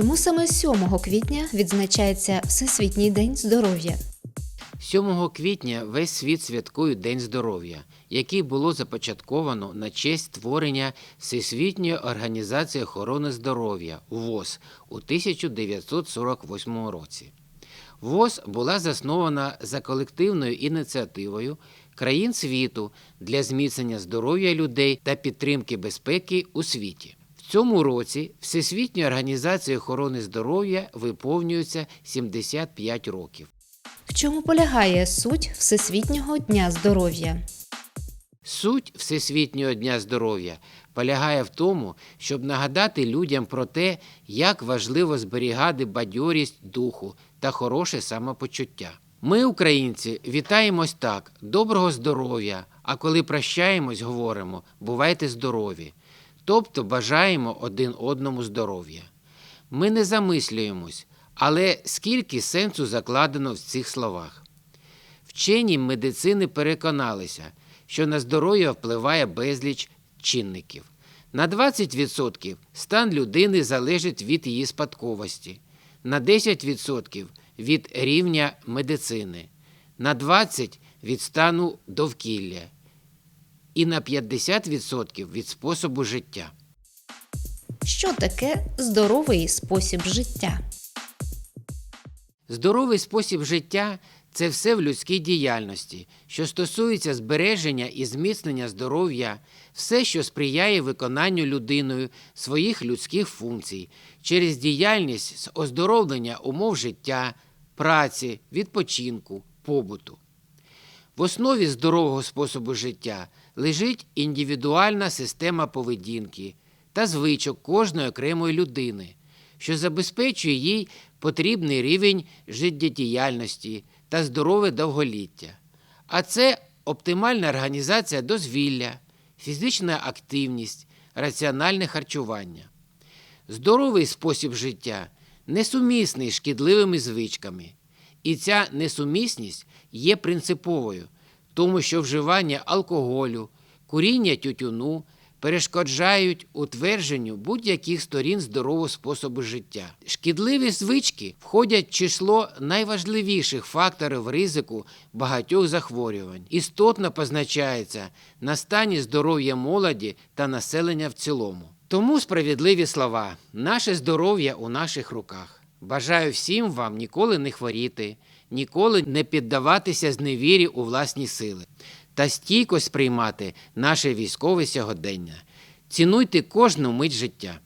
Чому саме 7 квітня відзначається Всесвітній день здоров'я? 7 квітня весь світ святкує День здоров'я, який було започатковано на честь створення Всесвітньої організації охорони здоров'я ВОЗ у 1948 році. ВОЗ була заснована за колективною ініціативою країн світу для зміцнення здоров'я людей та підтримки безпеки у світі. Цьому році Всесвітньої організації охорони здоров'я виповнюється 75 років. В чому полягає суть Всесвітнього дня здоров'я? Суть Всесвітнього дня здоров'я полягає в тому, щоб нагадати людям про те, як важливо зберігати бадьорість духу та хороше самопочуття. Ми, українці, вітаємось так: доброго здоров'я, а коли прощаємось, говоримо бувайте здорові, тобто бажаємо один одному здоров'я. Ми не замислюємось, але скільки сенсу закладено в цих словах. Вчені медицини переконалися, що на здоров'я впливає безліч чинників. На 20% стан людини залежить від її спадковості, на 10% від рівня медицини, на 20% від стану довкілля і на 50% від способу життя. Що таке здоровий спосіб життя? Здоровий спосіб життя це все в людській діяльності, що стосується збереження і зміцнення здоров'я, все, що сприяє виконанню людиною своїх людських функцій через діяльність з оздоровлення умов життя, праці, відпочинку, побуту. В основі здорового способу життя лежить індивідуальна система поведінки та звичок кожної окремої людини, що забезпечує їй потрібний рівень життєдіяльності та здорове довголіття. А це оптимальна організація дозвілля, фізична активність, раціональне харчування. Здоровий спосіб життя несумісний з шкідливими звичками. І ця несумісність є принциповою, тому що вживання алкоголю, куріння тютюну перешкоджають утвердженню будь-яких сторін здорового способу життя. Шкідливі звички входять в число найважливіших факторів ризику багатьох захворювань. Істотно позначається на стані здоров'я молоді та населення в цілому. Тому справедливі слова: наше здоров'я у наших руках. Бажаю всім вам ніколи не хворіти, ніколи не піддаватися зневірі у власні сили та стійко сприймати наше військове сьогодення. Цінуйте кожну мить життя.